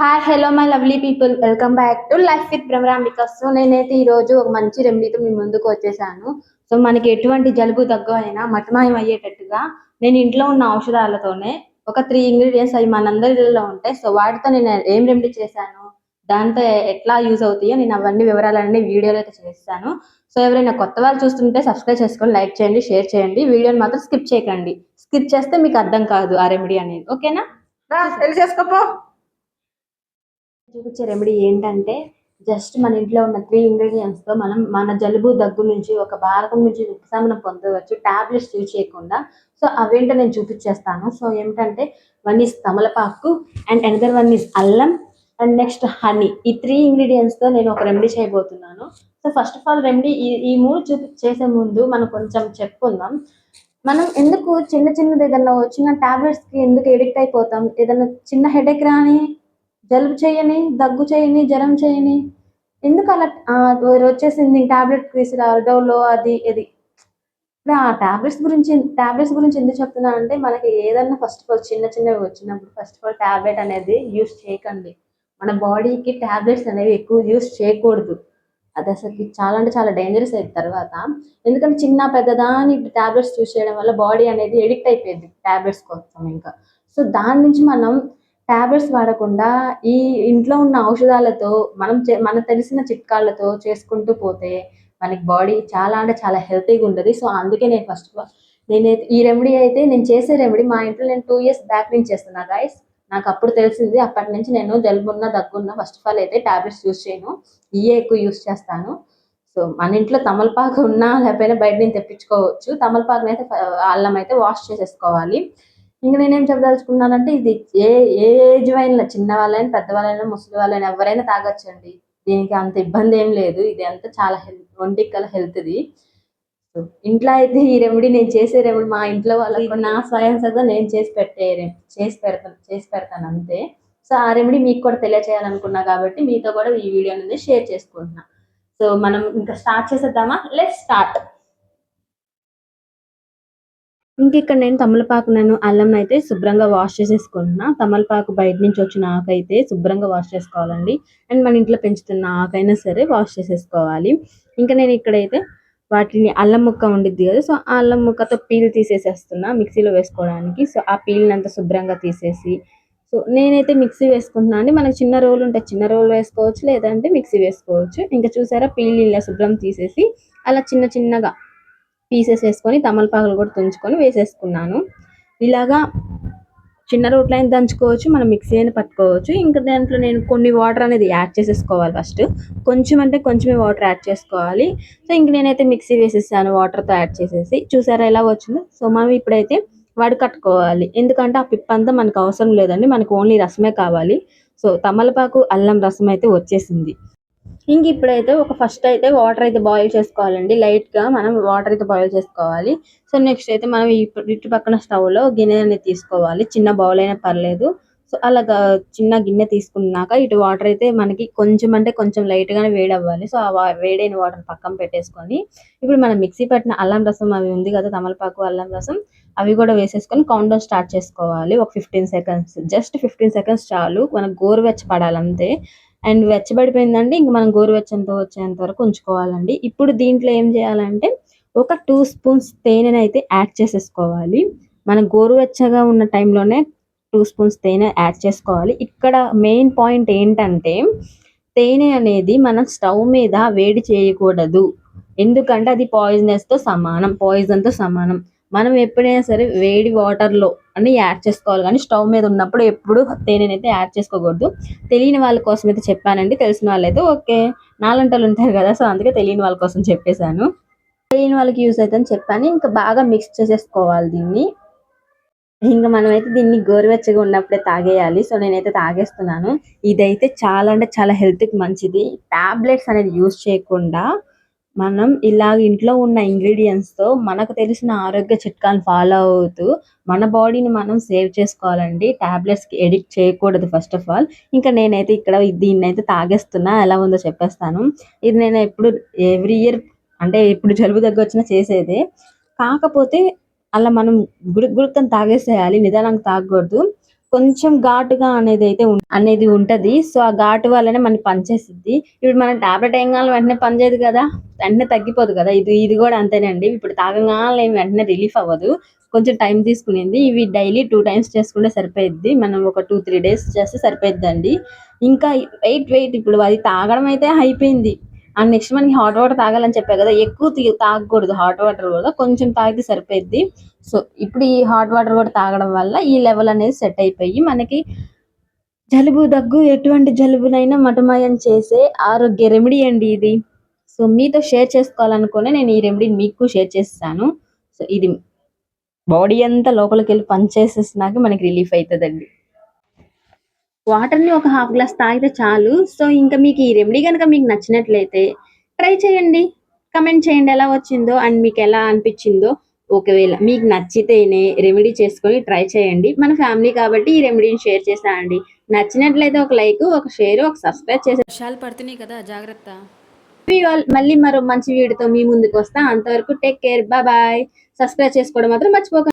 Hi hello my lovely people welcome back to life with Bhramarambika so నేనైతే ఈ రోజు ఒక మంచి రెమెడీతో మీ ముందుకు వచ్చేసాను. సో మనకి ఎటువంటి జలుబు దగ్గు అయినా మటమాయం అయ్యేటట్టుగా నేను ఇంట్లో ఉన్న ఔషధాలతోనే ఒక త్రీ ఇంగ్రీడియంట్స్ అవి మనందరిలో ఉంటాయి. సో వాటితో నేను ఏం రెమెడీ చేశాను? దాంతో ఎట్లా యూజ్ అవుతాయో నేను అవన్నీ వివరాలన్నీ వీడియోలో అయితే చేస్తాను. సో ఎవరైనా కొత్త వాళ్ళు చూస్తుంటే సబ్స్క్రైబ్ చేసుకొని లైక్ చేయండి షేర్ చేయండి. వీడియోని మాత్రం స్కిప్ చేయకండి. స్కిప్ చేస్తే మీకు అర్థం కాదు ఆ రెమెడీ అనేది. ఓకేనా రా చేసుకోపో. చూపించే రెమెడీ ఏంటంటే జస్ట్ మన ఇంట్లో ఉన్న త్రీ ఇంగ్రీడియంట్స్తో మనం మన జలుబు దగ్గు నుంచి ఒక భారతం నుంచి ఉపశమనం పొందవచ్చు టాబ్లెట్స్ యూజ్ చేయకుండా. సో అవేంటో నేను చూపించేస్తాను. సో ఏమిటంటే వన్ ఇస్ తమలపాకు అండ్ అనదర్ వన్ ఇస్ అల్లం అండ్ నెక్స్ట్ హనీ ఈ త్రీ ఇంగ్రీడియంట్స్తో నేను ఒక రెమెడీ చేయబోతున్నాను. So first of all remedy ఈ ఈ మూడు చూపి చేసే ముందు మనం కొంచెం చెప్పుకుందాం. మనం ఎందుకు చిన్న చిన్నది ఏదన్నా వచ్చిన టాబ్లెట్స్కి ఎందుకు ఎడిక్ట్ అయిపోతాం? ఏదన్నా చిన్న హెడేక్ రాని జలుబు చేయని దగ్గు చేయని జ్వరం చేయని. ఎందుకు అలా వచ్చేసింది టాబ్లెట్ తీసుకురావాలి డోలో అది ఇది. ఇప్పుడు ఆ టాబ్లెట్స్ గురించి టాబ్లెట్స్ గురించి ఎందుకు చెప్తున్నా అంటే మనకి ఏదన్నా ఫస్ట్ ఆఫ్ ఆల్ చిన్న చిన్నవి వచ్చినప్పుడు ఫస్ట్ ఆఫ్ ఆల్ టాబ్లెట్ అనేది యూస్ చేయకండి. మన బాడీకి టాబ్లెట్స్ అనేవి ఎక్కువ యూస్ చేయకూడదు. అది అసలు చాలా అంటే చాలా డేంజరస్ అయిన తర్వాత. ఎందుకంటే చిన్న పెద్దదాని టాబ్లెట్స్ యూస్ చేయడం వల్ల బాడీ అనేది ఎడిక్ట్ అయిపోయింది టాబ్లెట్స్ కోసం ఇంకా. సో దాని నుంచి మనం టాబ్లెట్స్ వాడకుండా ఈ ఇంట్లో ఉన్న ఔషధాలతో మనం మనకు తెలిసిన చిట్కాలతో చేసుకుంటూ పోతే మనకి బాడీ చాలా అంటే చాలా హెల్తీగా ఉంటుంది. సో అందుకే నేను ఫస్ట్ ఆఫ్ ఆల్ నేనైతే ఈ రెమెడీ అయితే నేను చేసే రెమెడీ మా ఇంట్లో నేను టూ ఇయర్స్ బ్యాక్ నుంచి చేస్తున్నా గైస్ నాకు అప్పుడు తెలిసింది అప్పటి నుంచి నేను జలుబున్న దగ్గున్న ఫస్ట్ ఆఫ్ ఆల్ అయితే టాబ్లెట్స్ యూస్ చేయను. ఇయే ఎక్కువ యూస్ చేస్తాను. సో మన ఇంట్లో తమలపాకు ఉన్నా లేకపోయినా బయట నుంచి తెప్పించుకోవచ్చు. తమలపాకుని అయితే అల్లం అయితే వాష్ చేసేసుకోవాలి. ఇంకా నేనేం చెప్పదలుచుకున్నానంటే ఇది ఏ ఏ ఏజ్ అయినా చిన్న వాళ్ళైనా పెద్ద వాళ్ళైనా ముసలి వాళ్ళైనా ఎవరైనా తాగొచ్చండి. దీనికి అంత ఇబ్బంది ఏం లేదు. ఇది అంతా చాలా హెల్త్ ఒంటికి కల హెల్త్ది. సో ఇంట్లో అయితే ఈ రెమెడీ నేను చేసే రెమెడీ మా ఇంట్లో వాళ్ళకు నా స్వయం సదా నేను చేసి పెట్టే రె- చేసి పెడతాను చేసి పెడతాను అంతే. సో ఆ రెమెడీ మీకు కూడా తెలియచేయాలనుకున్నా కాబట్టి మీతో కూడా ఈ వీడియో అనేది షేర్ చేసుకుంటున్నా. సో మనం ఇంకా స్టార్ట్ చేసేద్దామా? Let start. ఇంక ఇక్కడ నేను తమలపాకు నేను అల్లం అయితే శుభ్రంగా వాష్ చేసేసుకుంటున్నా తమలపాకు బయట నుంచి వచ్చిన ఆకైతే శుభ్రంగా వాష్ చేసుకోవాలండి. అండ్ మన ఇంట్లో పెంచుతున్న ఆకైనా సరే వాష్ చేసేసుకోవాలి. ఇంకా నేను ఇక్కడైతే వాటిని అల్లం ముక్క ఉండిద్ది కదా సో ఆ అల్లం ముక్కతో పీల్ తీసేసేస్తున్నా మిక్సీలో వేసుకోవడానికి. సో ఆ పీల్ని అంతా శుభ్రంగా తీసేసి సో నేనైతే మిక్సీ వేసుకుంటున్నాను అండి. మనకు చిన్న రోలు ఉంటే చిన్న రోల్ వేసుకోవచ్చు లేదంటే మిక్సీ వేసుకోవచ్చు. ఇంకా చూసారా పీల్ ఇలా శుభ్రం తీసేసి అలా చిన్న చిన్నగా పీసెస్ వేసుకొని తమలపాకులు కూడా తుంచుకొని వేసేసుకున్నాను. ఇలాగా చిన్న రోట్లో అయినా దంచుకోవచ్చు మనం మిక్సీ అయినా పట్టుకోవచ్చు. ఇంకా దాంట్లో నేను కొన్ని వాటర్ అనేది యాడ్ చేసేసుకోవాలి ఫస్ట్. కొంచెం అంటే కొంచెమే వాటర్ యాడ్ చేసుకోవాలి. సో ఇంక నేనైతే మిక్సీ వేసేసాను వాటర్తో యాడ్ చేసేసి. చూసారా ఎలా వచ్చిందో? సో మనం ఇప్పుడైతే వడకట్టుకోవాలి ఎందుకంటే ఆ పిప్పంతా మనకు అవసరం లేదండి మనకు ఓన్లీ రసమే కావాలి. సో తమలపాకు అల్లం రసం అయితే వచ్చేసింది. ఇంక ఇప్పుడైతే ఒక ఫస్ట్ అయితే వాటర్ అయితే బాయిల్ చేసుకోవాలండి. లైట్గా మనం వాటర్ అయితే బాయిల్ చేసుకోవాలి. సో నెక్స్ట్ అయితే మనం ఇటు పక్కన స్టవ్లో గిన్నె అనేది తీసుకోవాలి. చిన్న బౌల్ అయినా పర్లేదు. సో అలా చిన్న గిన్నె తీసుకున్నాక ఇటు వాటర్ అయితే మనకి కొంచెం అంటే కొంచెం లైట్గానే వేడి అవ్వాలి సో ఆ వేడైన వాటర్ పక్కన పెట్టేసుకొని ఇప్పుడు మనం మిక్సీ పట్టిన అల్లం రసం అవి ఉంది కదా తమలపాకు అల్లం రసం అవి కూడా వేసేసుకొని కౌంట్ డౌన్ స్టార్ట్ చేసుకోవాలి. ఒక fifteen seconds just fifteen seconds చాలు. మనకు గోరువెచ్చ పడాలి అంతే అండ్ వెచ్చబడిపోయిందండి. ఇంక మనం గోరువెచ్చంతో వచ్చేంత వరకు ఉంచుకోవాలండి. ఇప్పుడు దీంట్లో ఏం చేయాలంటే ఒక టూ స్పూన్స్ తేనెని అయితే యాడ్ చేసేసుకోవాలి. మనం గోరువెచ్చగా ఉన్న టైంలోనే టూ స్పూన్స్ తేనె యాడ్ చేసుకోవాలి. ఇక్కడ మెయిన్ పాయింట్ ఏంటంటే తేనె అనేది మనం స్టవ్ మీద వేడి చేయకూడదు. ఎందుకంటే అది పాయిజనస్తో తో సమానం పాయిజన్తో తో సమానం. మనం ఎప్పుడైనా సరే వేడి వాటర్లో యాడ్ చేసుకోవాలి. కానీ స్టవ్ మీద ఉన్నప్పుడు ఎప్పుడు తేనెనైతే యాడ్ చేసుకోకూడదు. తెలియని వాళ్ళ కోసం అయితే చెప్పానండి. తెలిసిన వాళ్ళైతే ఓకే. నాలంటలు ఉంటారు కదా సో అందుకే తెలియని వాళ్ళ కోసం చెప్పేశాను. తెలియని వాళ్ళకి యూస్ అవుతుందని చెప్పాను. ఇంకా బాగా మిక్స్ చేసేసుకోవాలి దీన్ని. ఇంకా మనమైతే దీన్ని గోరువెచ్చగా ఉన్నప్పుడే తాగేయాలి. సో నేనైతే తాగేస్తున్నాను. ఇదైతే చాలా అంటే చాలా హెల్త్కి కి మంచిది. టాబ్లెట్స్ అనేది యూస్ చేయకుండా మనం ఇలాగ ఇంట్లో ఉన్న ఇంగ్రీడియంట్స్తో మనకు తెలిసిన ఆరోగ్య చిట్కాలను ఫాలో అవుతూ మన బాడీని మనం సేవ్ చేసుకోవాలండి. టాబ్లెట్స్కి ఎడిక్ట్ చేయకూడదు ఫస్ట్ ఆఫ్ ఆల్ ఇంకా నేనైతే ఇక్కడ దీన్ని అయితే తాగేస్తున్నా. ఎలా ఉందో చెప్పేస్తాను. ఇది నేను ఎప్పుడు ఎవ్రీ ఇయర్ అంటే ఇప్పుడు జలుబు దగ్గర వచ్చినా చేసేదే. కాకపోతే అలా మనం గుడుక్ గుడుక్కని తాగేసేయాలి. నిదానంగా తాగకూడదు. కొంచెం ఘాటుగా అనేది అయితే అనేది ఉంటది. సో ఆ ఘాటు వల్లనే మనకి పనిచేస్తుంది ఇప్పుడు మనం టాబ్లెట్ వేయగానే వెంటనే పనిచేయదు కదా. వెంటనే తగ్గిపోదు కదా. ఇది ఇది కూడా అంతేనండి. ఇప్పుడు తాగంగానే వెంటనే రిలీఫ్ అవ్వదు. కొంచెం టైం తీసుకునింది. ఇవి డైలీ టూ టైమ్స్ చేసుకుంటే సరిపోయిద్ది. మనం ఒక టూ త్రీ డేస్ చేస్తే సరిపోయిద్దండి. ఇంకా వెయిట్ వెయిట్. ఇప్పుడు అది తాగడం అయితే అయిపోయింది. అండ్ నెక్స్ట్ మనకి హాట్ వాటర్ తాగాలని చెప్పా కదా ఎక్కువ తాగకూడదు. హాట్ వాటర్ కూడా కొంచెం తాగితే సరిపోయిద్ది. సో ఇప్పుడు ఈ హాట్ వాటర్ కూడా తాగడం వల్ల ఈ లెవెల్ అనేది సెట్ అయిపోయి మనకి జలుబు దగ్గు ఎటువంటి జలుబునైనా మటమాయం చేసే ఆరోగ్య రెమెడీ అండి ఇది. సో మీతో షేర్ చేసుకోవాలనుకునే నేను ఈ రెమెడీని మీకు షేర్ చేస్తాను. సో ఇది బాడీ అంతా లోపలికి వెళ్ళి పనిచేసేసినాక మనకి రిలీఫ్ అవుతుందండి. వాటర్ని ఒక హాఫ్ గ్లాస్ తాగితే చాలు. సో ఇంకా మీకు ఈ రెమెడీ కనుక మీకు నచ్చినట్లయితే ట్రై చేయండి. కమెంట్ చేయండి ఎలా వచ్చిందో అండ్ మీకు ఎలా అనిపించిందో. ఒకవేళ మీకు నచ్చితేనే రెమెడీ చేసుకొని ట్రై చేయండి. మన ఫ్యామిలీ కాబట్టి ఈ రెమెడీని షేర్ చేస్తానండి నచ్చినట్లయితే ఒక లైక్ ఒక షేర్ ఒక సబ్స్క్రైబ్ చేసే వర్షాలు పడుతున్నాయి కదా జాగ్రత్త. మళ్ళీ మరో మంచి వీడియోతో మీ ముందుకు వస్తా. అంతవరకు టేక్ కేర్ బాయ్ సబ్స్క్రైబ్ చేసుకోవడం మాత్రం మర్చిపోకండి